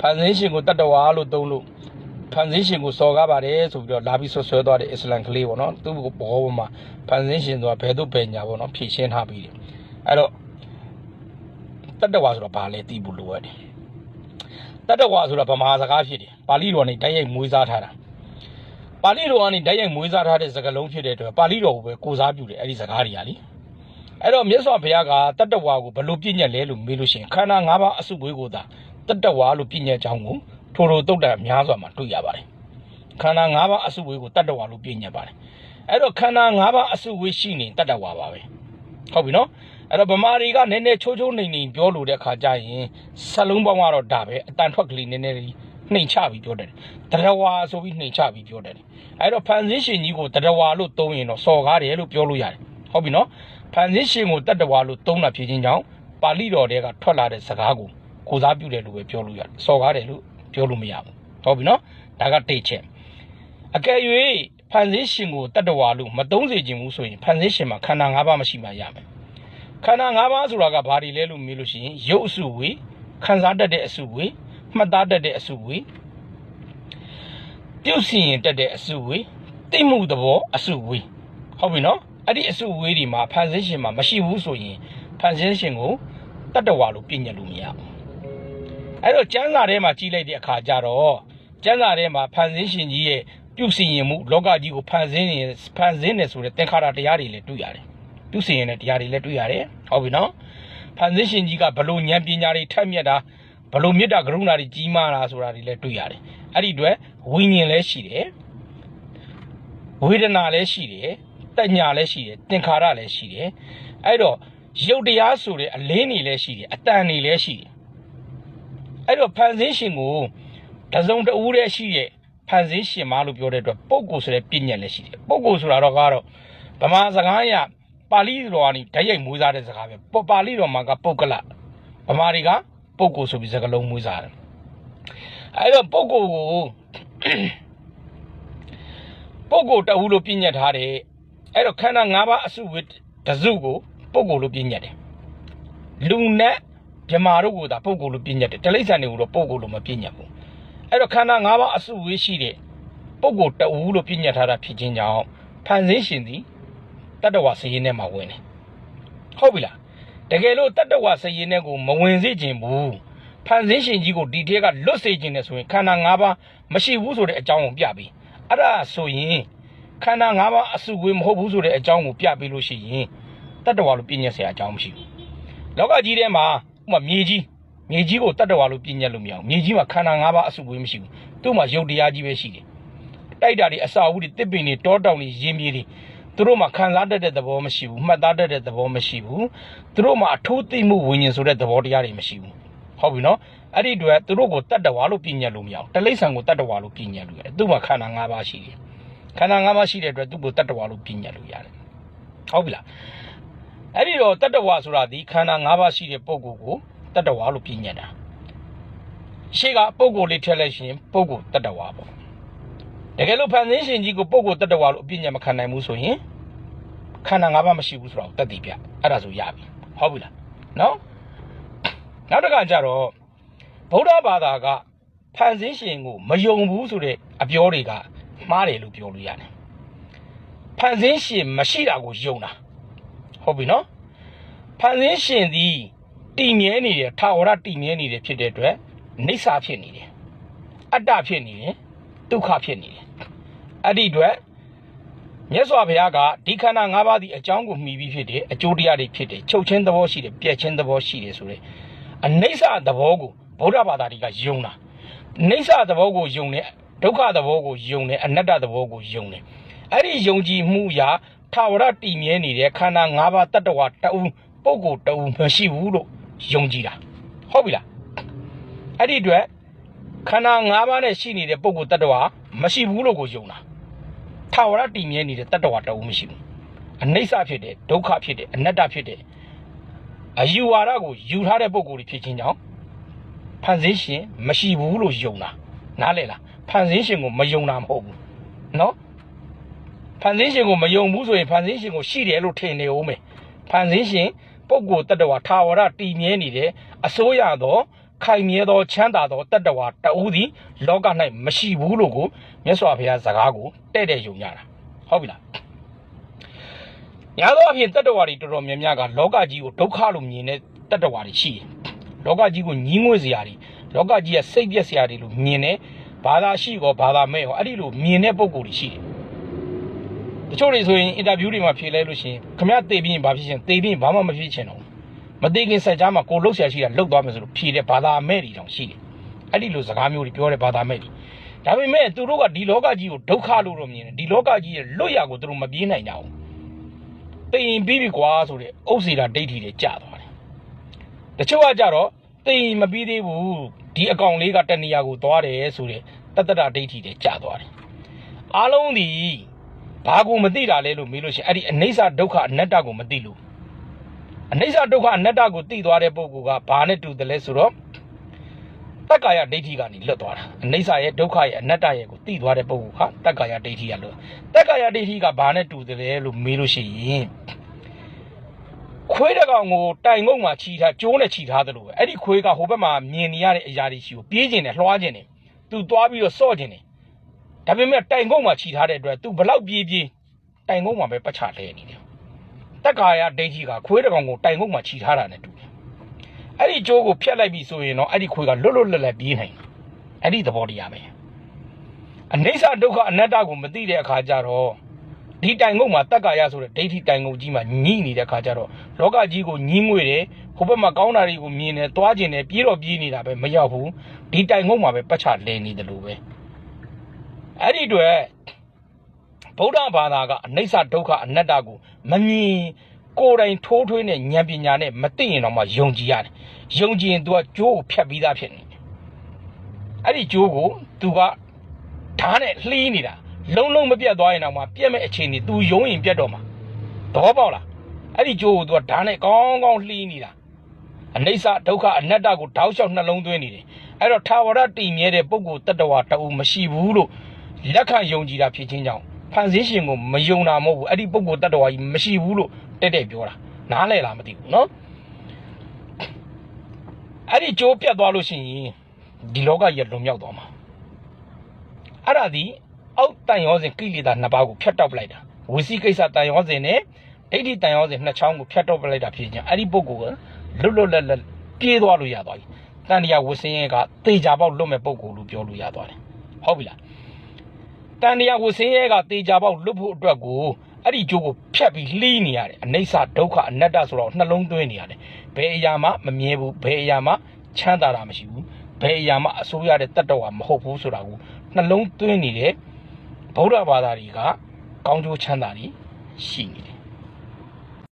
ဖန်ဆင်းရှင်ကိုတတ္တဝါလို့သုံးလို့ဖန်ဆင်းရှင်ကိုစော်ကားပါတယ်ဆိုပြီးတော့လာပြီးဆွဆွဲသွားတဲ့အစ္စလမ်ကလေးပေါ့နော်သူ့ဘောပေါ်မှာဖန်ဆင်းရှင်ဆိုတာဘယ်သူပဲညာပေါ့နော်ဖြည့်ရှင်းထားပြီးတယ်အဲ့တော့တတ္တဝါဆိုတာဘာလဲသိဖို့လိုရတယ်တတ္တဝါဆိုတာဗမာစကားဖြစ်တယ်ပါဠိတော်နဲ့တိုက်ရိုက်မွေးစားထားတာပါဠိတော်ကနေတိုက်ရိုက်မွေးစားထားတဲ့စကားလုံးဖြစ်တဲ့အတွက်ပါဠိတော်ကိုပဲကိုစားပြုတယ်အဲ့ဒီစကားတွေကလေအဲ့တော့မြတ်စွာဘုရားကတတ္တဝါကိုဘယ်လိုပြည့်ညက်လဲလို့မေးလို့ရှိရင်ခန္ဓာ၅ပါးအစုဝေးကိုသာ တတ္တဝါလို့ပြည့်ညက်ကြောင်းကိုထိုထိုတုတ်တန်များစွာမှာတွေ့ရပါတယ်ခန္ဓာ၅ပါးအစုဝေးကိုတတ္တဝါလို့ပြည့်ညက်ပါတယ်အဲ့တော့ခန္ဓာ၅ပါးအစုဝေးရှိနေတတ္တဝါပါပဲဟုတ်ပြီနော်အဲ့တော့ဗမာတွေကနည်းနည်းချိုးချိုးနှိမ်နှိမ်ပြောလို့တဲ့အခါကျရင်စလုံးပေါင်းကတော့ဒါပဲအတန်ထွက်ကလေးနည်းနည်းလေးနှိမ်ချပြီးပြောတယ်တရဝါဆိုပြီးနှိမ်ချပြီးပြောတယ်အဲ့တော့ဖန်ဆင်းရှင်ကြီးကိုတရဝါလို့သုံးရင်တော့စော်ကားတယ်လို့ပြောလို့ရတယ်ဟုတ်ပြီနော်ဖန်ဆင်းရှင်ကိုတတ္တဝါလို့သုံးတာဖြစ်ခြင်းကြောင့်ပါဠိတော်တွေကထွက်လာတဲ့စကားကို ကိုစားပြုတယ်လို့ပဲပြောလို့ရတယ်စော်ကားတယ်လို့ပြောလို့မရဘူးဟုတ်ပြီနော်ဒါကတိတ်ချက်အကယ်၍ဖန်ဆင်းရှင်ကိုတတ္တဝါလို့မသုံးစေခြင်းဘူးဆိုရင်ဖန်ဆင်းရှင်မှာခန္ဓာ၅ပါးမရှိမှရမယ်ခန္ဓာ၅ပါးဆိုတာကဘာတွေလဲလို့မေးလို့ရှိရင်ရုပ်အစုဝေခံစားတတ်တဲ့အစုဝေမှတ်သားတတ်တဲ့အစုဝေပြုတ်စီရင်တတ်တဲ့အစုဝေသိမှုသဘောအစုဝေဟုတ်ပြီနော်အဲ့ဒီအစုဝေဒီမှာဖန်ဆင်းရှင်မှာမရှိဘူးဆိုရင်ဖန်ဆင်းရှင်ကိုတတ္တဝါလို့ပြည့်ညတ်လို့မရဘူး အဲ့တော့ကျမ်းစာထဲမှာကြီးလိုက်တဲ့အခါကျတော့ကျမ်းစာထဲမှာဖန်ဆင်းရှင်ကြီးရဲ့ပြုတ်စီရင်မှုလောကကြီးကိုဖန်ဆင်းရင်ဖန်ဆင်းတယ်ဆိုတဲ့သင်္ခါရတရားတွေလည်းတွေ့ရတယ်ပြုတ်စီရင်တဲ့တရားတွေလည်းတွေ့ရတယ်ဟုတ်ပြီနော်ဖန်ဆင်းရှင်ကြီးကဘလို့ဉာဏ်ပညာတွေထက်မြက်တာဘလို့မေတ္တာကရုဏာတွေကြီးမားတာဆိုတာတွေလည်းတွေ့ရတယ်အဲ့ဒီအတွက်ဝိညာဉ်လည်းရှိတယ်ဝေဒနာလည်းရှိတယ်တညာလည်းရှိတယ်သင်္ခါရလည်းရှိတယ်အဲ့တော့ရုပ်တရားဆိုတဲ့အလင်းတွေလည်းရှိတယ်အတန်တွေလည်းရှိတယ် အဲ့တော့ဖန်ဆင်းရှင်ကိုတစုံတဦးတည်းရှိရဲ့ဖန်ဆင်းရှင်မလို့ပြောတဲ့အတွက်ပုဂ္ဂိုလ်ဆိုတဲ့ပြည့်ညက်လည်းရှိတယ်ပုဂ္ဂိုလ်ဆိုတာတော့ကတော့ဗမာစကားအရပါဠိတော်ကနေဓာတ်ရိုက်မွေးစားတဲ့စကားပဲပပါဠိတော်မှာကပုဂ္ဂလဗမာတွေကပုဂ္ဂိုလ်ဆိုပြီးစကားလုံးမွေးစားတယ်အဲ့တော့ပုဂ္ဂိုလ်ကိုပုဂ္ဂိုလ်တဦးလို့ပြည့်ညက်ထားတယ်အဲ့တော့ခန္ဓာ၅ပါးအစုဝိတစုကိုပုဂ္ဂိုလ်လို့ပြည့်ညက်တယ်လူနဲ့ မြမာတို့ကိုသာပုဂ္ဂိုလ်လို့ပြည့်ညက်တယ်တိရစ္ဆာန်တွေကိုတော့ပုဂ္ဂိုလ်လို့မပြည့်ညက်ဘူးအဲ့တော့ခန္ဓာ၅ပါးအစုဝေးရှိတဲ့ပုဂ္ဂိုလ်တဦးလို့ပြည့်ညက်ထားတာဖြစ်ခြင်းကြောင့်ဖန်ဆင်းရှင်သည်တတ္တဝါစည်ရင်ထဲမှာဝင်တယ်ဟုတ်ပြီလားတကယ်လို့တတ္တဝါစည်ရင်ထဲကိုမဝင်စေခြင်းဘူးဖန်ဆင်းရှင်ကြီးကိုဒီထဲကလွတ်စေခြင်းနဲ့ဆိုရင်ခန္ဓာ၅ပါးမရှိဘူးဆိုတဲ့အကြောင်းကိုပြပြီးအဲ့ဒါဆိုရင်ခန္ဓာ၅ပါးအစုဝေးမဟုတ်ဘူးဆိုတဲ့အကြောင်းကိုပြပြီးလို့ရှိရင်တတ္တဝါလို့ပြည့်ညက်เสียအကြောင်းမရှိဘူးလောကကြီးထဲမှာ ဥပမာမြေကြီးမြေကြီးကိုတတ္တဝါလို့ပြည့်ညက်လို့မရဘူးမြေကြီးမှာခန္ဓာ၅ပါးအစုဝေးမရှိဘူးသူ့မှာယုတ်တရားကြီးပဲရှိတယ်တိုက်တာတွေအစာအုပ်တွေတစ်ပင်တွေတောတောင်တွေရင်းမြေတွေသူတို့မှာခံစားတတ်တဲ့သဘောမရှိဘူးမှတ်သားတတ်တဲ့သဘောမရှိဘူးသူတို့မှာအထိုးသိမှုဝิญဉ်ဆိုတဲ့သဘောတရားတွေမရှိဘူးဟုတ်ပြီနော်အဲ့ဒီအတွက်သူတို့ကိုတတ္တဝါလို့ပြည့်ညက်လို့မရဘူးတလိ္ဆန်ကိုတတ္တဝါလို့ပြည့်ညက်လို့ရတယ်သူ့မှာခန္ဓာ၅ပါးရှိတယ်ခန္ဓာ၅ပါးရှိတဲ့အတွက်သူ့ကိုတတ္တဝါလို့ပြည့်ညက်လို့ရတယ်ဟုတ်ပြီလား အဲ့ဒီတော့တတ္တဝါဆိုတာဒီခန္ဓာ၅ပါးရှိတဲ့ပုဂ္ဂိုလ်ကိုတတ္တဝါလို့ပြည့်ညက်တာရှေ့ကပုဂ္ဂိုလ်လေးထည့်လိုက်ရှင်ပုဂ္ဂိုလ်တတ္တဝါပေါ့တကယ်လို့ဖန်ဆင်းရှင်ကြီးကိုပုဂ္ဂိုလ်တတ္တဝါလို့အပြည့်ညက်မခံနိုင်ဘူးဆိုရင်ခန္ဓာ၅ပါးမရှိဘူးဆိုတော့တတ်တည်ပြအဲ့ဒါဆိုရပြီဟုတ်ပြီလားနော်နောက်တစ်ခါကျတော့ဗုဒ္ဓဘာသာကဖန်ဆင်းရှင်ကိုမယုံဘူးဆိုတဲ့အပြောတွေကမှားတယ်လို့ပြောလို့ရတယ်ဖန်ဆင်းရှင်မရှိတာကိုယုံတာ ဟုတ်ပြီနော်ဖန်ဆင်းရှင်သည်တည်မြဲနေတယ်ထာဝရတည်မြဲနေတယ်ဖြစ်တဲ့အတွက်နေဆာဖြစ်နေတယ်အတ္တဖြစ်နေတယ်ဒုက္ခဖြစ်နေတယ်အဲ့ဒီအတွက်မြတ်စွာဘုရားကဒီခန္ဓာ၅ပါးဒီအကြောင်းကိုမှီပြီးဖြစ်တယ်အကျိုးတရားတွေဖြစ်တယ်ချုပ်ချင်းသဘောရှိတယ်ပြက်ချင်းသဘောရှိတယ်ဆိုတဲ့အနိစ္စသဘောကိုဗုဒ္ဓဘာသာတွေကယုံတာနိစ္စသဘောကိုယုံတယ်ဒုက္ခသဘောကိုယုံတယ်အနတ္တသဘောကိုယုံတယ်အဲ့ဒီယုံကြည်မှုရာ ထာဝရတည်မြဲနေတဲ့ခန္ဓာ၅ပါးတတ္တဝါတအူပုဂ္ဂိုလ်တအူမရှိဘူးလို့ယုံကြည်တာဟုတ်ပြီလားအဲ့ဒီအတွက်ခန္ဓာ၅ပါးနဲ့ရှိနေတဲ့ပုဂ္ဂိုလ်တ attva မရှိဘူးလို့ကိုယုံတာထာဝရတည်မြဲနေတဲ့တ attva တအူမရှိဘူးအနိစ္စဖြစ်တယ်ဒုက္ခဖြစ်တယ်အနတ္တဖြစ်တယ်အယူဝါဒကိုယူထားတဲ့ပုဂ္ဂိုလ်တွေဖြစ်ခြင်းကြောင့်ဖန်ဆင်းရှင်မရှိဘူးလို့ယုံတာနားလည်လားဖန်ဆင်းရှင်ကိုမယုံတာမဟုတ်ဘူးเนาะ ဖန်ဆင်းရှင်ကိုမယုံဘူးဆိုရင်ဖန်ဆင်းရှင်ကိုရှိတယ်လို့ထင်နေဦးမယ်ဖန်ဆင်းရှင်ပုဂ္ဂိုလ်တ attva ထာဝရတည်မြဲနေတယ်အစိုးရသောခိုင်မြဲသောချမ်းသာသောတတ္တဝါတဦးသည်လောက၌မရှိဘူးလို့ကိုမြတ်စွာဘုရားစကားကိုတဲ့တဲ့ယုံကြတာဟုတ်ပြီလားညာသောအဖြစ်တတ္တဝါတွေတော်တော်များများကလောကကြီးကိုဒုက္ခလို့မြင်တဲ့တတ္တဝါတွေရှိတယ်လောကကြီးကိုညှင်းငွေ့စရာတွေလောကကြီးကစိတ်ပြက်စရာတွေလို့မြင်တဲ့ဘာသာရှိကောဘာသာမဲ့ရောအဲ့ဒီလိုမြင်တဲ့ပုံကိုယ်တွေရှိတယ် တချို့တွေဆိုရင်အင်တာဗျူးတွေမှာဖြေလဲလို့ရှိရင်ခမရတေးပြီးရင်ဘာဖြစ်ရှင်တေးပြီးရင်ဘာမှမဖြစ်ချင်တော့ဘူးမသိခင်ဆက်ကြားမှာကိုလှုပ်ရှားရှိတာလှုပ်သွားမယ်ဆိုလို့ဖြေတဲ့ဘာသာမဲ့တွေတောင်ရှိတယ်။အဲ့ဒီလိုစကားမျိုးတွေပြောတဲ့ဘာသာမဲ့တွေဒါပေမဲ့သူတို့ကဒီလောကကြီးကိုဒုက္ခလို့တော့မြင်တယ်ဒီလောကကြီးရဲ့လွတ်ရကိုသူတို့မပြေးနိုင်ကြဘူး။သိရင်ပြီးပြီကွာဆိုတဲ့ဥစ္စေတာဒိဋ္ဌိတွေကြာသွားတယ်။တချို့ကကြတော့သိရင်မပြီးသေးဘူးဒီအကောင်လေးကတဏှာကိုသွားတယ်ဆိုတဲ့တတ္တရဒိဋ္ဌိတွေကြာသွားတယ်။အားလုံးဒီ ဘာကိုမသိတာလဲလို့မေးလို့ရှိရင်အဲ့ဒီအနိစ္စဒုက္ခအနတ္တကိုမသိလို့အနိစ္စဒုက္ခအနတ္တကိုသိသွားတဲ့ပုဂ္ဂိုလ်ကဘာနဲ့တူတယ်လဲဆိုတော့တက္ကာယဒိဋ္ဌိကနေလွတ်သွားတာအနိစ္စရဲ့ဒုက္ခရဲ့အနတ္တရဲ့ကိုသိသွားတဲ့ပုဂ္ဂိုလ်ဟာတက္ကာယဒိဋ္ဌိကလွတ်တက္ကာယဒိဋ္ဌိကဘာနဲ့တူတယ်လဲလို့မေးလို့ရှိရင်ခွေးတစ်ကောင်ကိုတိုင်ငုံမှာခြိထားကျိုးနဲ့ခြိထားသလိုပဲအဲ့ဒီခွေးကဟိုဘက်မှာမြင်နေရတဲ့အရာတွေရှိကိုပြေးကျင်တယ်လွှားကျင်တယ်သူသွားပြီးတော့စော့ကျင်တယ် ဒါပေမဲ့တိုင်ငုံမှာခြိထားတဲ့အတွက်သူဘလောက်ပြေးပြေးတိုင်ငုံမှာပဲပတ်ချလဲနေတယ်တက်ကာယဒိဋ္ဌိကခွေးတစ်ကောင်ကိုတိုင်ငုံမှာခြိထားတာနဲ့တူတယ်။အဲ့ဒီကြိုးကိုဖျက်လိုက်ပြီဆိုရင်တော့အဲ့ဒီခွေးကလွတ်လွတ်လပ်လပ်ပြေးနိုင်တယ်။အဲ့ဒီသဘောတရားပဲ။အနိစ္စဒုက္ခအနတ္တကိုမသိတဲ့အခါကျတော့ဒီတိုင်ငုံမှာတက်ကာယဆိုတဲ့ဒိဋ္ဌိတိုင်ငုံကြီးမှာညှိနေတဲ့အခါကျတော့လောကကြီးကိုညှင်းငွေတယ်ဟိုဘက်မှာကောင်းတာတွေကိုမြင်တယ်သွားကျင်တယ်ပြေးတော့ပြေးနေတာပဲမရောက်ဘူးဒီတိုင်ငုံမှာပဲပတ်ချလဲနေတယ်လို့ပဲ အဲ့ဒီအတွက် ဗုဒ္ဓဘာသာကအနိစ္စဒုက္ခအနတ္တကိုမမြင်ကိုယ်တိုင်ထိုးထွင်းတဲ့ဉာဏ်ပညာနဲ့မသိရင်တော့မှယုံကြည်ရတယ်။ယုံကြည်ရင် तू ကကြိုးကိုဖြတ်ပြီးသားဖြစ်နေတယ်။အဲ့ဒီကြိုးကို तू ကဓာတ်နဲ့လှီးနေတာလုံးလုံးမပြတ်သွားရင်တော့မှပြတ်မဲ့အခြေအနေ तू ယုံရင်ပြတ်တော့မှာသဘောပေါက်လားအဲ့ဒီကြိုးကို तू ကဓာတ်နဲ့ကောင်းကောင်းလှီးနေတာအနိစ္စဒုက္ခအနတ္တကိုတောက်လျှောက်နှလုံးသွင်းနေတယ်အဲ့တော့ထာဝရတည်မြဲတဲ့ပုဂ္ဂိုလ်တ attva တအူမရှိဘူးလို့ လက်ခံယုံကြည်တာဖြစ်ခြင်းကြောင့်ဖန်ဆင်းရှင်ကိုမယုံတာမဟုတ်ဘူးအဲ့ဒီပုံကိုတတ်တော်ကြီးမရှိဘူးလို့တက်တက်ပြောတာနားလည်လားမသိဘူးနော်အဲ့ဒီကြိုးပြတ်သွားလို့ရှိရင်ဒီလောကကြီးလွန်မြောက်သွားမှာအဲ့ဒါဒီအောက်တန်ရောစဉ်ကိလေသာနှစ်ပါးကိုဖြတ်တောက်ပလိုက်တာဝစီကိစ္စတန်ရောစဉ်နဲ့ဒိဋ္ဌိတန်ရောစဉ်နှစ်ချောင်းကိုဖြတ်တောက်ပလိုက်တာဖြစ်ခြင်းအဲ့ဒီပုံကိုလွတ်လွတ်လပ်လပ်ပြေးသွားလို့ရသွားပြီတန်တရားဝစင်းရဲ့ကတေချာပေါက်လွတ်မဲ့ပုံကိုလို့ပြောလို့ရသွားတယ်ဟုတ်ပြီလား တန်တရားကိုဆင်းရဲကတေချာပေါက်လွတ်ဖို့အတွက်ကိုအဲ့ဒီကြိုးကိုဖြတ်ပြီးလှီးနေရတယ်အနိစ္စဒုက္ခအနတ္တဆိုတော့နှလုံးသွင်းနေရတယ်ဘယ်အရာမှမမြဲဘူးဘယ်အရာမှချမ်းသာတာမရှိဘူးဘယ်အရာမှအစိုးရတဲ့တတ္တဝါမဟုတ်ဘူးဆိုတာကိုနှလုံးသွင်းနေတဲ့ဗုဒ္ဓဘာသာတွေကကောင်းကျိုးချမ်းသာတွေရှိနေတယ်